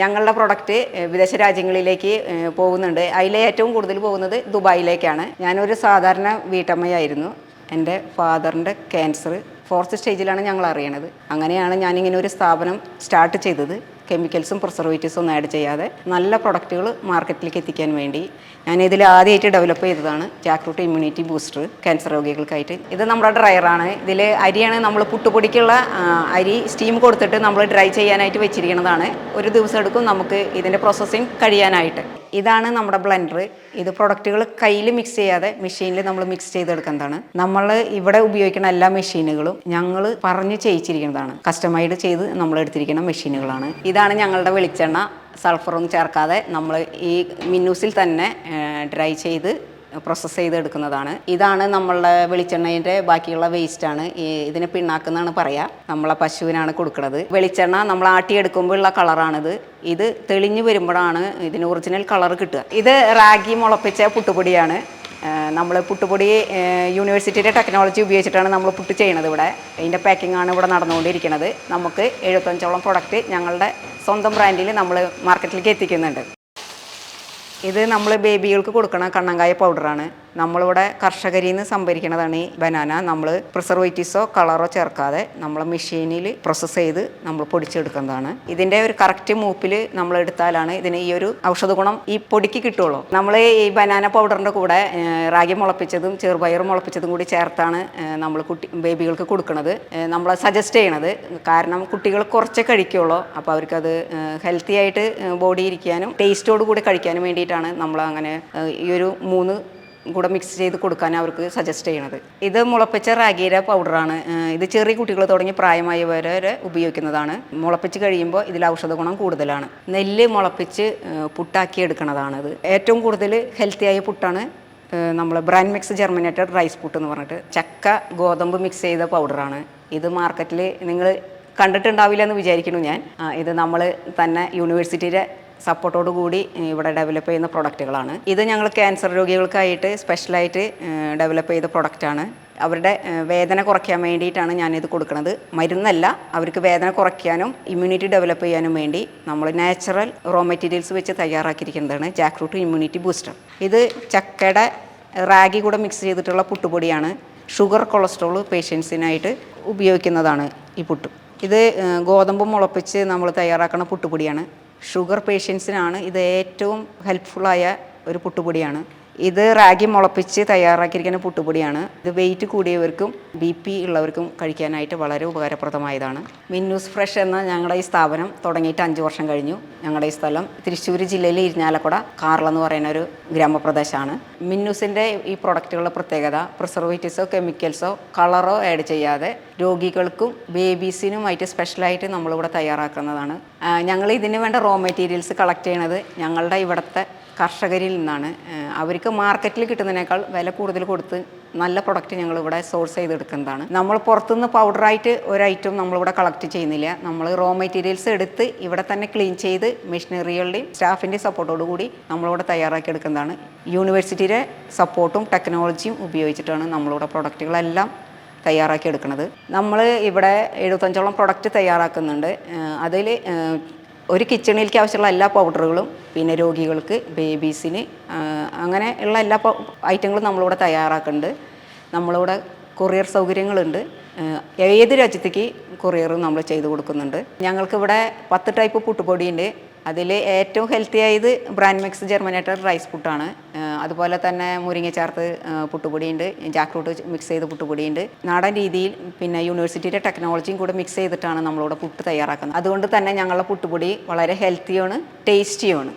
ഞങ്ങളുടെ പ്രൊഡക്റ്റ് വിദേശ രാജ്യങ്ങളിലേക്ക് പോകുന്നുണ്ട്. അതിലെ ഏറ്റവും കൂടുതൽ പോകുന്നത് ദുബായിലേക്കാണ്. ഞാനൊരു സാധാരണ വീട്ടമ്മയായിരുന്നു. എന്റെ ഫാദറിന്റെ ക്യാൻസർ ഫോർത്ത് സ്റ്റേജിലാണ് ഞങ്ങൾ അറിയണത്. അങ്ങനെയാണ് ഞാനിങ്ങനെ ഒരു സ്ഥാപനം സ്റ്റാർട്ട് ചെയ്തത്. കെമിക്കൽസും പ്രിസർവേറ്റീവ്സും ഒന്നും ആഡ് ചെയ്യാതെ നല്ല പ്രൊഡക്റ്റുകൾ മാർക്കറ്റിലേക്ക് എത്തിക്കാൻ വേണ്ടി ഞാൻ ഇതിൽ ആദ്യമായിട്ട് ഡെവലപ്പ് ചെയ്തതാണ് ജാക്രൂട്ട് ഇമ്മ്യൂണിറ്റി ബൂസ്റ്റർ ക്യാൻസർ രോഗികൾക്കായിട്ട്. ഇത് നമ്മുടെ ഡ്രയറാണ് ഇതിൽ അരിയാണ് നമ്മൾ പുട്ടുപൊടിക്കുള്ള അരി സ്റ്റീം കൊടുത്തിട്ട് നമ്മൾ ഡ്രൈ ചെയ്യാനായിട്ട് വെച്ചിരിക്കുന്നതാണ്. ഒരു ദിവസം എടുക്കും നമുക്ക് ഇതിന്റെ പ്രോസസ്സിങ് കഴിയാനായിട്ട്. ഇതാണ് നമ്മുടെ ബ്ലെൻഡർ ഇത് പ്രൊഡക്റ്റുകൾ കയ്യിൽ മിക്സ് ചെയ്യാതെ മെഷീനിൽ നമ്മൾ മിക്സ് ചെയ്തെടുക്കുന്നതാണ്. നമ്മൾ ഇവിടെ ഉപയോഗിക്കുന്ന എല്ലാ മെഷീനുകളും ഞങ്ങൾ പറഞ്ഞ് ചെയ്യിച്ചിരിക്കുന്നതാണ്. കസ്റ്റമൈഡ് ചെയ്ത് നമ്മൾ എടുത്തിരിക്കുന്ന മെഷീനുകളാണ് ഇതാണ് ഞങ്ങളുടെ വെളിച്ചെണ്ണ. സൾഫറൊന്നും ചേർക്കാതെ നമ്മൾ ഈ മിന്നൂസിൽ തന്നെ ഡ്രൈ ചെയ്ത് പ്രോസസ്സ് ചെയ്തെടുക്കുന്നതാണ്. ഇതാണ് നമ്മളുടെ വെളിച്ചെണ്ണയുടെ ബാക്കിയുള്ള വേസ്റ്റ് ആണ്. ഈ ഇതിന് പിണ്ണാക്കെന്നാണ് പറയുക നമ്മളെ പശുവിനാണ് കൊടുക്കുന്നത് വെളിച്ചെണ്ണ നമ്മൾ ആട്ടിയെടുക്കുമ്പോൾ ഉള്ള കളറാണിത്. ഇത് തെളിഞ്ഞു വരുമ്പോഴാണ് ഇതിന് ഒറിജിനൽ കളർ കിട്ടുക. ഇത് റാഗി മുളപ്പിച്ച പുട്ടുപൊടിയാണ്. നമ്മൾ പുട്ടുപൊടി യൂണിവേഴ്സിറ്റിയുടെ ടെക്നോളജി ഉപയോഗിച്ചിട്ടാണ് നമ്മൾ പുട്ട് ചെയ്യണത് ഇവിടെ. ഇതിന്റെ പാക്കിംഗ് ആണ് ഇവിടെ നടന്നുകൊണ്ടിരിക്കുന്നത് നമുക്ക് എഴുപത്തഞ്ചോളം പ്രൊഡക്റ്റ് ഞങ്ങളുടെ സ്വന്തം ബ്രാൻഡിൽ നമ്മൾ മാർക്കറ്റിലേക്ക് എത്തിക്കുന്നുണ്ട്. ഇത് നമ്മൾ ബേബികൾക്ക് കൊടുക്കണ കണ്ണങ്കായ പൗഡറാണ് നമ്മളിവിടെ കർഷകരിൽ നിന്ന് സംഭരിക്കുന്നതാണ് ഈ ബനാന. നമ്മൾ പ്രിസർവേറ്റീവ്സോ കളറോ ചേർക്കാതെ നമ്മൾ മെഷീനിൽ പ്രോസസ്സ് ചെയ്ത് നമ്മൾ പൊടിച്ചെടുക്കുന്നതാണ്. ഇതിന്റെ ഒരു കറക്റ്റ് മൂപ്പിൽ നമ്മൾ എടുത്താലാണ് ഇതിന് ഈ ഒരു ഔഷധ ഗുണം ഈ പൊടിക്ക് കിട്ടുള്ളൂ. നമ്മൾ ഈ ബനാന പൗഡറിന്റെ കൂടെ റാഗി മുളപ്പിച്ചതും ചെറുപയർ മുളപ്പിച്ചതും കൂടി ചേർത്താണ് നമ്മൾ കുട്ടി ബേബികൾക്ക് കൊടുക്കുന്നത് നമ്മൾ സജസ്റ്റ് ചെയ്യണത്. കാരണം കുട്ടികൾ കുറച്ചേ കഴിക്കുള്ളൂ. അപ്പോൾ അവർക്കത് ഹെൽത്തി ആയിട്ട് ബോഡി ഇരിക്കാനും ടേസ്റ്റോട് കൂടി കഴിക്കാനും വേണ്ടിയിട്ടാണ് നമ്മൾ അങ്ങനെ ഈ ഒരു മൂന്ന് കൂടെ മിക്സ് ചെയ്ത് കൊടുക്കാൻ അവർക്ക് സജസ്റ്റ് ചെയ്യണത്. ഇത് മുളപ്പിച്ച റാഗീര പൗഡറാണ് ഇത് ചെറിയ കുട്ടികൾ തുടങ്ങി പ്രായമായവർ വരെ ഉപയോഗിക്കുന്നതാണ്. മുളപ്പിച്ച് കഴിയുമ്പോൾ ഇതിൽ ഔഷധ ഗുണം കൂടുതലാണ്. നെല്ല് മുളപ്പിച്ച് പുട്ടാക്കി എടുക്കുന്നതാണ് ഇത് ഏറ്റവും കൂടുതൽ ഹെൽത്തിയായ പുട്ടാണ് നമ്മൾ bran mix germinated rice puttu എന്ന് പറഞ്ഞിട്ട്. ചക്ക ഗോതമ്പ് മിക്സ് ചെയ്ത പൗഡറാണ് ഇത് മാർക്കറ്റിൽ നിങ്ങൾ കണ്ടിട്ടുണ്ടാവില്ല എന്ന് വിചാരിക്കുന്നു ഞാൻ. ഇത് നമ്മൾ തന്നെ യൂണിവേഴ്സിറ്റിയുടെ സപ്പോർട്ടോട് കൂടി ഇവിടെ ഡെവലപ്പ് ചെയ്യുന്ന പ്രൊഡക്റ്റുകളാണ് ഇത് ഞങ്ങൾ ക്യാൻസർ രോഗികൾക്കായിട്ട് സ്പെഷ്യലായിട്ട് ഡെവലപ്പ് ചെയ്ത പ്രൊഡക്റ്റാണ് അവരുടെ വേദന കുറയ്ക്കാൻ വേണ്ടിയിട്ടാണ് ഞാനിത് കൊടുക്കുന്നത്. മരുന്നല്ല അവർക്ക് വേദന കുറയ്ക്കാനും ഇമ്മ്യൂണിറ്റി ഡെവലപ്പ് ചെയ്യാനും വേണ്ടി നമ്മൾ നാച്ചുറൽ റോ മെറ്റീരിയൽസ് വെച്ച് തയ്യാറാക്കിയിരിക്കുന്നതാണ് ജാക്ക് ഫ്രൂട്ട് ഇമ്മ്യൂണിറ്റി ബൂസ്റ്റർ ഇത് ചക്കയുടെ റാഗി കൂടെ മിക്സ് ചെയ്തിട്ടുള്ള പുട്ടുപൊടിയാണ്. ഷുഗർ കൊളസ്ട്രോൾ പേഷ്യൻസിനായിട്ട് ഉപയോഗിക്കുന്നതാണ് ഈ പുട്ട്. ഇത് ഗോതമ്പ് മുളപ്പിച്ച് നമ്മൾ തയ്യാറാക്കുന്ന പുട്ടുപൊടിയാണ്. ഷുഗർ പേഷ്യൻസിനാണ് ഇത് ഏറ്റവും ഹെൽപ്ഫുള്ളായ ഒരു പുട്ടുപൊടിയാണ്. ഇത് റാഗി മുളപ്പിച്ച് തയ്യാറാക്കിയിരിക്കുന്ന പുട്ടുപൊടിയാണ്. ഇത് വെയിറ്റ് കൂടിയവർക്കും ബി പി ഉള്ളവർക്കും കഴിക്കാനായിട്ട് വളരെ ഉപകാരപ്രദമായതാണ്. മിന്നൂസ് ഫ്രഷ് എന്ന ഞങ്ങളുടെ ഈ സ്ഥാപനം തുടങ്ങിയിട്ട് അഞ്ച് വർഷം കഴിഞ്ഞു. ഞങ്ങളുടെ ഈ സ്ഥലം തൃശ്ശൂർ ജില്ലയിലെ ഇരിഞ്ഞാലക്കുട കാർളെന്ന് പറയുന്ന ഒരു ഗ്രാമപ്രദേശമാണ്. മിന്നൂസിന്റെ ഈ പ്രൊഡക്റ്റുകളുടെ പ്രത്യേകത പ്രിസർവേറ്റീവ്സോ കെമിക്കൽസോ കളറോ ആഡ് ചെയ്യാതെ രോഗികൾക്കും ബേബീസിനുമായിട്ട് സ്പെഷ്യലായിട്ട് നമ്മളിവിടെ തയ്യാറാക്കുന്നതാണ്. ഞങ്ങൾ ഇതിന് വേണ്ട റോ മെറ്റീരിയൽസ് കളക്ട് ചെയ്യണത് ഞങ്ങളുടെ ഇവിടുത്തെ കർഷകരിൽ നിന്നാണ്. അവർക്ക് മാർക്കറ്റിൽ കിട്ടുന്നതിനേക്കാൾ വില കൂടുതൽ കൊടുത്ത് നല്ല പ്രൊഡക്റ്റ് ഞങ്ങൾ ഇവിടെ സോഴ്സ് ചെയ്തെടുക്കുന്നതാണ് നമ്മൾ പുറത്തുനിന്ന് പൗഡറായിട്ട് ഒരു ഐറ്റം നമ്മളിവിടെ കളക്ട് ചെയ്യുന്നില്ല. നമ്മൾ റോ മെറ്റീരിയൽസ് എടുത്ത് ഇവിടെ തന്നെ ക്ലീൻ ചെയ്ത് മെഷീനറികളുടെയും സ്റ്റാഫിന്റെയും സപ്പോർട്ടോടു കൂടി നമ്മളിവിടെ തയ്യാറാക്കി എടുക്കുന്നതാണ്. യൂണിവേഴ്സിറ്റിയുടെ സപ്പോർട്ടും ടെക്നോളജിയും ഉപയോഗിച്ചിട്ടാണ് നമ്മളിവിടെ പ്രൊഡക്റ്റുകളെല്ലാം തയ്യാറാക്കി എടുക്കുന്നത് നമ്മൾ ഇവിടെ എഴുപത്തഞ്ചോളം പ്രൊഡക്റ്റ് തയ്യാറാക്കുന്നുണ്ട്. അതിൽ ഒരു കിച്ചണിലേക്ക് ആവശ്യമുള്ള എല്ലാ പൗഡറുകളും പിന്നെ രോഗികൾക്ക് ബേബീസിന് അങ്ങനെ ഉള്ള എല്ലാ ഐറ്റങ്ങളും നമ്മളിവിടെ തയ്യാറാക്കുന്നുണ്ട്. നമ്മളിവിടെ കൊറിയർ സൗകര്യങ്ങളുണ്ട്. ഏത് രാജ്യത്തേക്ക് കൊറിയറും നമ്മൾ ചെയ്തു കൊടുക്കുന്നുണ്ട്. ഞങ്ങൾക്കിവിടെ പത്ത് ടൈപ്പ് പുട്ടുപൊടി ഉണ്ട് അതിൽ ഏറ്റവും ഹെൽത്തി ആയത് ബ്രാൻഡ് മിക്സ് ജെർമനേറ്റർ റൈസ് പുട്ടാണ്. അതുപോലെ തന്നെ മുരിങ്ങ ചേർത്ത് പുട്ടുപൊടിയുണ്ട്. ജാക്രൂട്ട് മിക്സ് ചെയ്ത പുട്ടുപൊടിയുണ്ട്. നാടൻ രീതിയിൽ പിന്നെ യൂണിവേഴ്സിറ്റിയുടെ ടെക്നോളജിയും കൂടെ മിക്സ് ചെയ്തിട്ടാണ് നമ്മളിവിടെ പുട്ട് തയ്യാറാക്കുന്നത്. അതുകൊണ്ട് തന്നെ ഞങ്ങളുടെ പുട്ടുപൊടി വളരെ ഹെൽത്തിയാണ് ടേസ്റ്റിയുമാണ്